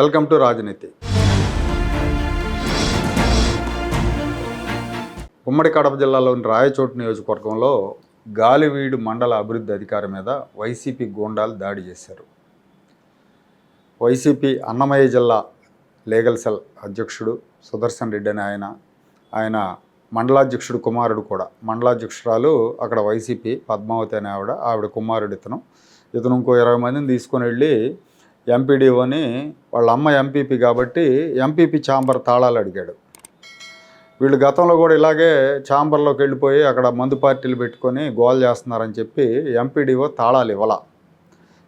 Welcome to రాజనీతి. ఉమ్మడి కడప జిల్లాలోని రాయచోటు నియోజకవర్గంలో గాలివీడు మండల అభివృద్ధి అధికారి మీద వైసీపీ గూండాలు దాడి చేశారు. వైసీపీ అన్నమయ్య జిల్లా లీగల్ సెల్ అధ్యక్షుడు సుదర్శన్ రెడ్డి అని ఆయన ఆయన మండలాధ్యక్షుడు కుమారుడు కూడా. మండలాధ్యక్షురాలు అక్కడ వైసీపీ పద్మావతి అనే ఆవిడ ఆవిడ కుమారుడు ఇతను. ఇతను ఇంకో ఇరవై మందిని తీసుకొని వెళ్ళి ఎంపీడీఓని వాళ్ళ అమ్మ ఎంపీపీ కాబట్టి ఎంపీపీ ఛాంబర్ తాళాలు అడిగాడు. వీళ్ళు గతంలో కూడా ఇలాగే ఛాంబర్లోకి వెళ్ళిపోయి అక్కడ మందు పార్టీలు పెట్టుకొని గోల్ చేస్తున్నారని చెప్పి ఎంపీడీఓ తాళాలు ఇవ్వాల.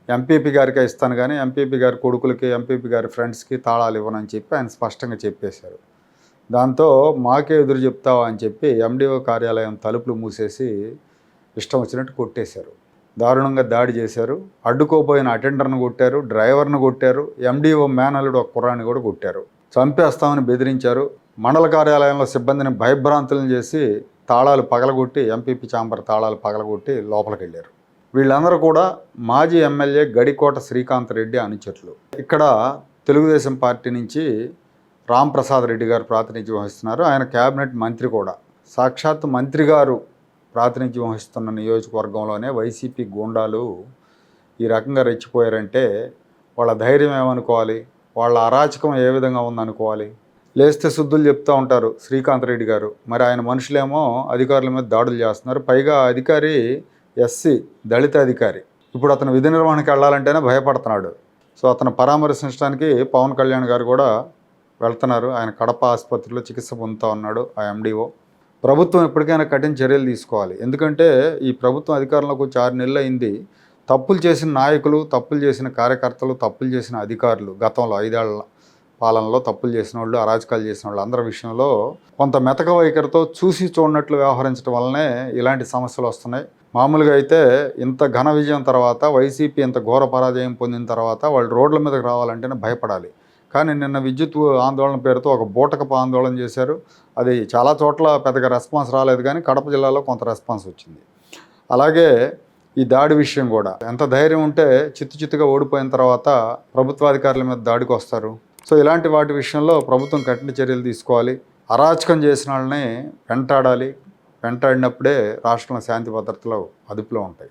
ఎంపీపీ గారికి ఇస్తాను కానీ ఎంపీపీ గారి కొడుకులకి ఎంపీపీ గారి ఫ్రెండ్స్కి తాళాలు ఇవ్వనని చెప్పి ఆయన స్పష్టంగా చెప్పేశారు. దాంతో మాకే ఎదురు చెప్తావా అని చెప్పి ఎండిఓ కార్యాలయం తలుపులు మూసేసి ఇష్టం వచ్చినట్టు కొట్టేశారు. దారుణంగా దాడి చేశారు. అడ్డుకోపోయిన అటెండర్ను కొట్టారు డ్రైవర్ను కొట్టారు ఎండిఓ మేనల్లుడు ఒక కుర్రాన్ని కూడా కొట్టారు. చంపేస్తామని బెదిరించారు. మండల కార్యాలయంలో సిబ్బందిని భయభ్రాంతులను చేసి తాళాలు పగలగొట్టి ఎంపీపీ చాంబర్ తాళాలు పగలగొట్టి లోపలికి వెళ్ళారు వీళ్ళందరూ కూడా మాజీ ఎమ్మెల్యే గడికోట శ్రీకాంత్ రెడ్డి అనుచరులు ఇక్కడ తెలుగుదేశం పార్టీ నుంచి రామ్ ప్రసాద్ రెడ్డి గారు ప్రాతినిధ్యం వహిస్తున్నారు. ఆయన కేబినెట్ మంత్రి కూడా. సాక్షాత్ మంత్రి గారు ప్రాతినిధ్యం వహిస్తున్న నియోజకవర్గంలోనే వైసీపీ గూండాలు ఈ రకంగా రెచ్చిపోయారంటే వాళ్ళ ధైర్యం ఏమనుకోవాలి? వాళ్ళ అరాచకం ఏ విధంగా ఉందనుకోవాలి? లేస్తే శుద్ధులు చెప్తూ ఉంటారు శ్రీకాంత్ రెడ్డి గారు. మరి ఆయన మనుషులేమో అధికారుల మీద దాడులు చేస్తున్నారు. పైగా అధికారి ఎస్సీ దళిత అధికారి. ఇప్పుడు అతను విధి నిర్వహణకి వెళ్ళాలంటేనే భయపడుతున్నాడు. సో అతను పరామర్శించడానికి పవన్ కళ్యాణ్ గారు కూడా వెళ్తున్నారు. ఆయన కడప ఆసుపత్రిలో చికిత్స పొందుతూ ఉన్నాడు ఆ ఎండిఓ. ప్రభుత్వం ఎప్పటికైనా కఠిన చర్యలు తీసుకోవాలి. ఎందుకంటే ఈ ప్రభుత్వం అధికారంలోకి వచ్చి ఆరు నెలలు అయింది తప్పులు చేసిన నాయకులు తప్పులు చేసిన కార్యకర్తలు తప్పులు చేసిన అధికారులు గతంలో ఐదేళ్ళ పాలనలో తప్పులు చేసిన వాళ్ళు అరాచకాలు చేసిన వాళ్ళు అందరి విషయంలో కొంత మెతక వైఖరితో చూసి చూడనట్లు వ్యవహరించడం వల్లనే ఇలాంటి సమస్యలు వస్తున్నాయి. మామూలుగా అయితే ఇంత ఘన విజయం తర్వాత వైసీపీ ఇంత ఘోర పరాజయం పొందిన తర్వాత వాళ్ళు రోడ్ల మీదకి రావాలంటేనే భయపడాలి. కానీ నిన్న విద్యుత్ ఆందోళన పేరుతో ఒక బూటకపు ఆందోళన చేశారు. అది చాలా చోట్ల పెద్దగా రెస్పాన్స్ రాలేదు కానీ కడప జిల్లాలో కొంత రెస్పాన్స్ వచ్చింది. అలాగే ఈ దాడి విషయం కూడా. ఎంత ధైర్యం ఉంటే చిత్తు చిత్తుగా ఓడిపోయిన తర్వాత ప్రభుత్వాధికారుల మీద దాడికి వస్తారు. సో ఇలాంటి వాటి విషయంలో ప్రభుత్వం కఠిన చర్యలు తీసుకోవాలి. అరాచకం చేసిన వాళ్ళని వెంటాడాలి. వెంటాడినప్పుడే రాష్ట్రంలో శాంతి భద్రతలు అదుపులో ఉంటాయి.